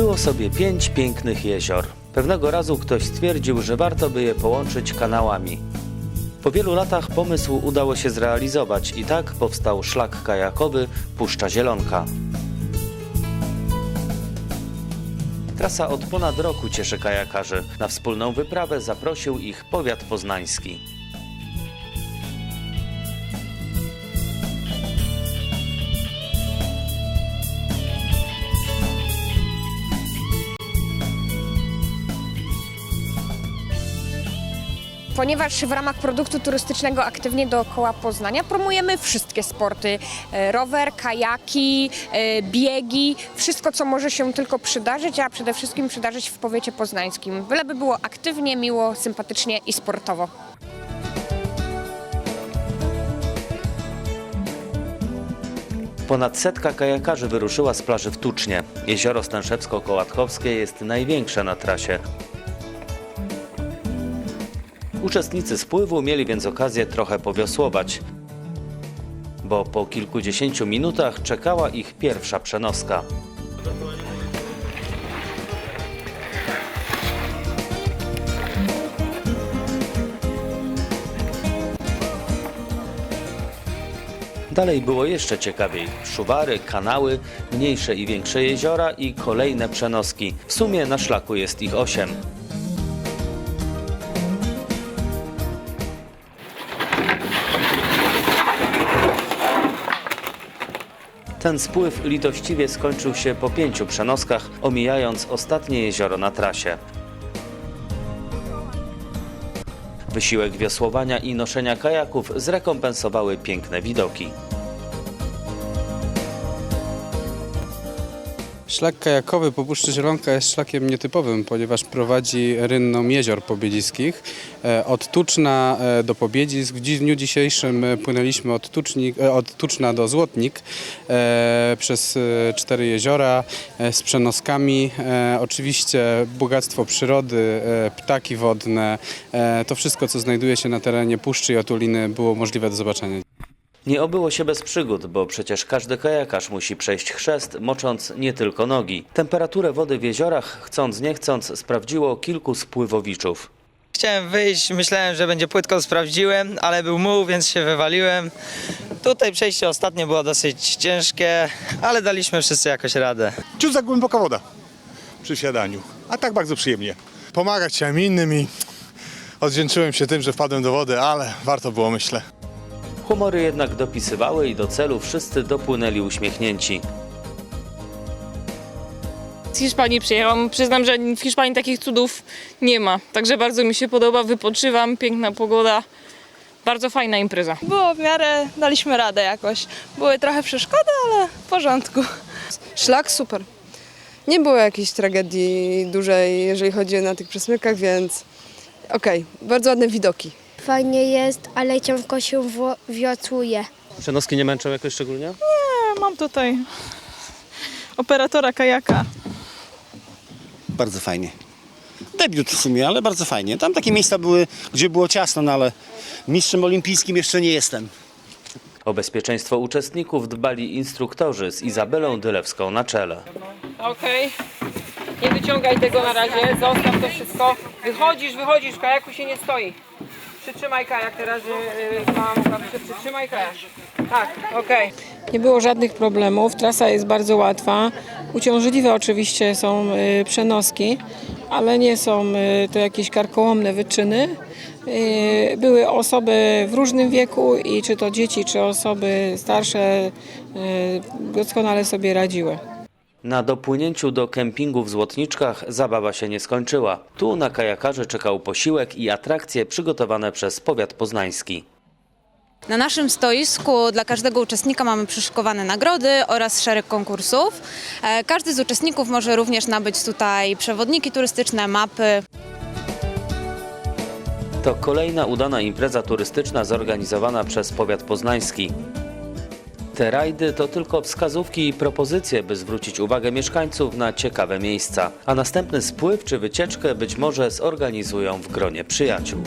Było sobie pięć pięknych jezior. Pewnego razu ktoś stwierdził, że warto by je połączyć kanałami. Po wielu latach pomysł udało się zrealizować i tak powstał szlak kajakowy Puszcza Zielonka. Trasa od ponad roku cieszy kajakarzy. Na wspólną wyprawę zaprosił ich powiat poznański. Ponieważ w ramach produktu turystycznego aktywnie dookoła Poznania promujemy wszystkie sporty. E, Rower, kajaki, e, biegi, wszystko co może się tylko przydarzyć, a przede wszystkim przydarzyć w powiecie poznańskim. Byleby było aktywnie, miło, sympatycznie i sportowo. Ponad setka kajakarzy wyruszyła z plaży w Tucznie. Jezioro Stęszewsko-Kołatkowskie jest największe na trasie. Uczestnicy spływu mieli więc okazję trochę powiosłować, bo po kilkudziesięciu minutach czekała ich pierwsza przenoska. Dalej było jeszcze ciekawiej. Szuwary, kanały, mniejsze i większe jeziora i kolejne przenoski. W sumie na szlaku jest ich osiem. Ten spływ litościwie skończył się po pięciu przenoskach, omijając ostatnie jezioro na trasie. Wysiłek wiosłowania i noszenia kajaków zrekompensowały piękne widoki. Szlak kajakowy po Puszczy Zielonka jest szlakiem nietypowym, ponieważ prowadzi rynną jezior pobiedziskich. E, Od Tuczna e, do Pobiedzisk. W dniu dzisiejszym e, płynęliśmy od, Tucznik, od Tuczna do Złotnik przez cztery jeziora z przenoskami. Oczywiście bogactwo przyrody, ptaki wodne, to wszystko co znajduje się na terenie Puszczy i Otuliny było możliwe do zobaczenia. Nie obyło się bez przygód, bo przecież każdy kajakarz musi przejść chrzest, mocząc nie tylko nogi. Temperaturę wody w jeziorach, chcąc nie chcąc, sprawdziło kilku spływowiczów. Chciałem wyjść, myślałem, że będzie płytko, sprawdziłem, ale był muł, więc się wywaliłem. Tutaj przejście ostatnie było dosyć ciężkie, ale daliśmy wszyscy jakoś radę. Ciut za głęboka woda przy wsiadaniu, a tak bardzo przyjemnie. Pomagać chciałem innym i odwdzięczyłem się tym, że wpadłem do wody, ale warto było, myślę. Humory jednak dopisywały i do celu wszyscy dopłynęli uśmiechnięci. z Hiszpanii przyjechałam. Przyznam, że w Hiszpanii takich cudów nie ma. Także bardzo mi się podoba, wypoczywam, piękna pogoda. Bardzo fajna impreza. Było w miarę, daliśmy radę jakoś. Były trochę przeszkody, ale w porządku. Szlak super. Nie było jakiejś tragedii dużej, jeżeli chodzi na tych przesmykach, więc okej, bardzo ładne widoki. Fajnie jest, ale ciężko się wiosłuje. Przenoski nie męczą jakoś szczególnie? Ja mam tutaj operatora kajaka. Bardzo fajnie. Debiut w sumie, ale bardzo fajnie. Tam takie miejsca były, gdzie było ciasno, no ale mistrzem olimpijskim jeszcze nie jestem. O bezpieczeństwo uczestników dbali instruktorzy z Izabelą Dylewską na czele. Okej. Nie wyciągaj tego na razie, zostaw to wszystko. Wychodzisz, wychodzisz, w kajaku się nie stoi. Przytrzymaj kajak teraz, yy, mama mogła przy- przytrzymaj kajak. Tak, okej. Nie było żadnych problemów, trasa jest bardzo łatwa. Uciążliwe oczywiście są y, przenoski, ale nie są y, to jakieś karkołomne wyczyny. Y, były osoby w różnym wieku i czy to dzieci, czy osoby starsze y, doskonale sobie radziły. Na dopłynięciu do kempingu w Złotniczkach zabawa się nie skończyła. Tu na kajakarzy czekał posiłek i atrakcje przygotowane przez powiat poznański. Na naszym stoisku dla każdego uczestnika mamy przyszykowane nagrody oraz szereg konkursów. E, Każdy z uczestników może również nabyć tutaj przewodniki turystyczne, mapy. To kolejna udana impreza turystyczna zorganizowana przez powiat poznański. Te rajdy to tylko wskazówki i propozycje, by zwrócić uwagę mieszkańców na ciekawe miejsca, a następny spływ czy wycieczkę być może zorganizują w gronie przyjaciół.